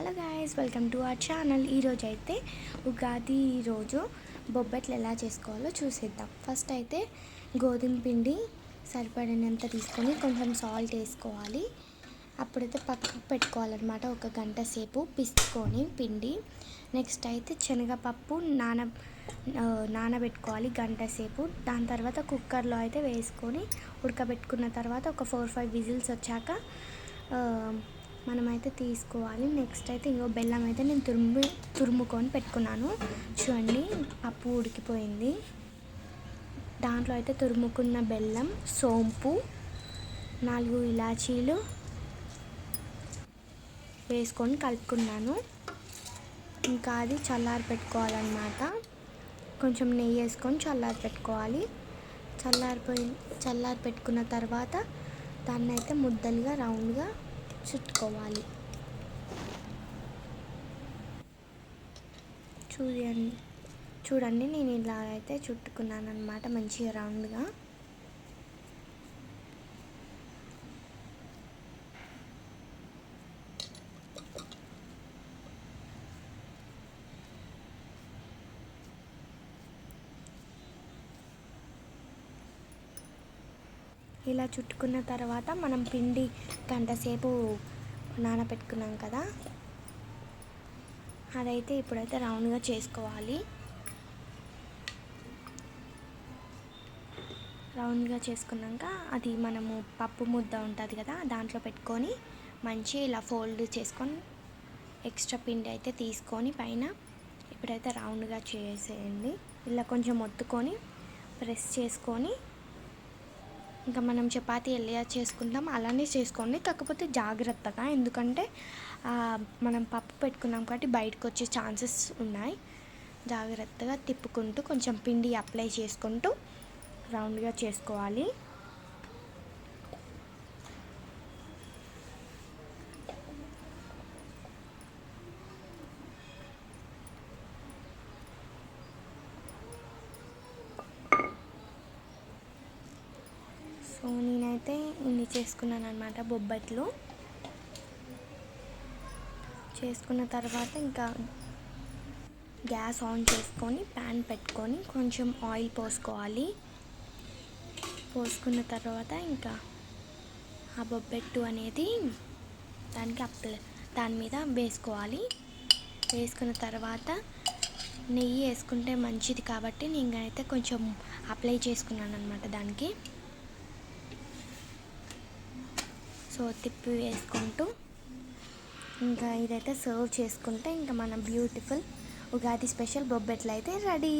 Hello guys welcome to our channel. ఈరోజు అయితే ఉగాది రోజు బొబ్బట్లు ఎలా చేసుకోవాలో చూసేద్దాం. ఫస్ట్ అయితే గోధుమ పిండి సరిపడినంత తీసుకొని కొంచెం సాల్ట్ వేసుకోవాలి. అప్పుడైతే పక్కకు పెట్టుకోవాలన్నమాట ఒక గంట సేపు పిసుకొని పిండి. నెక్స్ట్ అయితే శనగపప్పు నాన నానబెట్టుకోవాలి గంట సేపు. దాని తర్వాత కుక్కర్లో అయితే వేసుకొని ఉడకబెట్టుకున్న తర్వాత ఒక ఫోర్ ఫైవ్ విజిల్స్ వచ్చాక మనమైతే తీసుకోవాలి. నెక్స్ట్ అయితే ఇంకో బెల్లం అయితే నేను తురుము తురుముకొని పెట్టుకున్నాను. చూడండి అప్పు ఉడికిపోయింది. దాంట్లో అయితే తురుముకున్న బెల్లం సోంపు నాలుగు ఇలాచీలు వేసుకొని కలుపుకున్నాను. ఇంకా అది చల్లారి పెట్టుకోవాలన్నమాట. కొంచెం నెయ్యి వేసుకొని చల్లారి పెట్టుకోవాలి. చల్లారిపోయి చల్లారి పెట్టుకున్న తర్వాత దాన్ని అయితే ముద్దలుగా రౌండ్గా చుట్టుకోవాలి చూడండి. చూడండి నేను ఇలా అయితే చుట్టుకున్నాను అనమాట మంచిగా రౌండ్గా ఇలా చుట్టుకున్న తర్వాత మనం పిండి గంట సేపు నానబెట్టుకున్నాం కదా. అదైతే ఇప్పుడైతే రౌండ్గా చేసుకోవాలి. రౌండ్గా చేసుకున్నాక అది మనము పప్పు ముద్ద ఉంటుంది కదా దాంట్లో పెట్టుకొని మంచిగా ఇలా ఫోల్డ్ చేసుకొని ఎక్స్ట్రా పిండి అయితే తీసుకొని పైన ఇప్పుడైతే రౌండ్గా చేసేయండి. ఇలా కొంచెం ఒత్తుకొని ప్రెస్ చేసుకొని ఇంకా మనం చపాతీ ఎలా చేసుకుంటాం అలానే చేసుకోండి. కాకపోతే జాగ్రత్తగా ఎందుకంటే మనం పప్పు పెట్టుకున్నాం కాబట్టి బయటకు వచ్చే ఛాన్సెస్ ఉన్నాయి. జాగ్రత్తగా తిప్పుకుంటూ కొంచెం పిండి అప్లై చేసుకుంటూ రౌండ్గా చేసుకోవాలి. సో నేనైతే ఇన్ని చేసుకున్నాను అనమాట బొబ్బట్లు. చేసుకున్న తర్వాత ఇంకా గ్యాస్ ఆన్ చేసుకొని ప్యాన్ పెట్టుకొని కొంచెం ఆయిల్ పోసుకోవాలి. పోసుకున్న తర్వాత ఇంకా ఆ బొబ్బెట్టు అనేది దానికి అప్ల దాని మీద వేసుకోవాలి. వేసుకున్న తర్వాత నెయ్యి వేసుకుంటే మంచిది కాబట్టి నేను అయితే కొంచెం అప్లై చేసుకున్నాను అనమాట దానికి. సో తిప్పి వేసుకుంటూ ఇంకా ఇదైతే సర్వ్ చేసుకుంటే ఇంకా మన బ్యూటిఫుల్ ఉగాది స్పెషల్ బొబ్బెట్లు అయితే రెడీ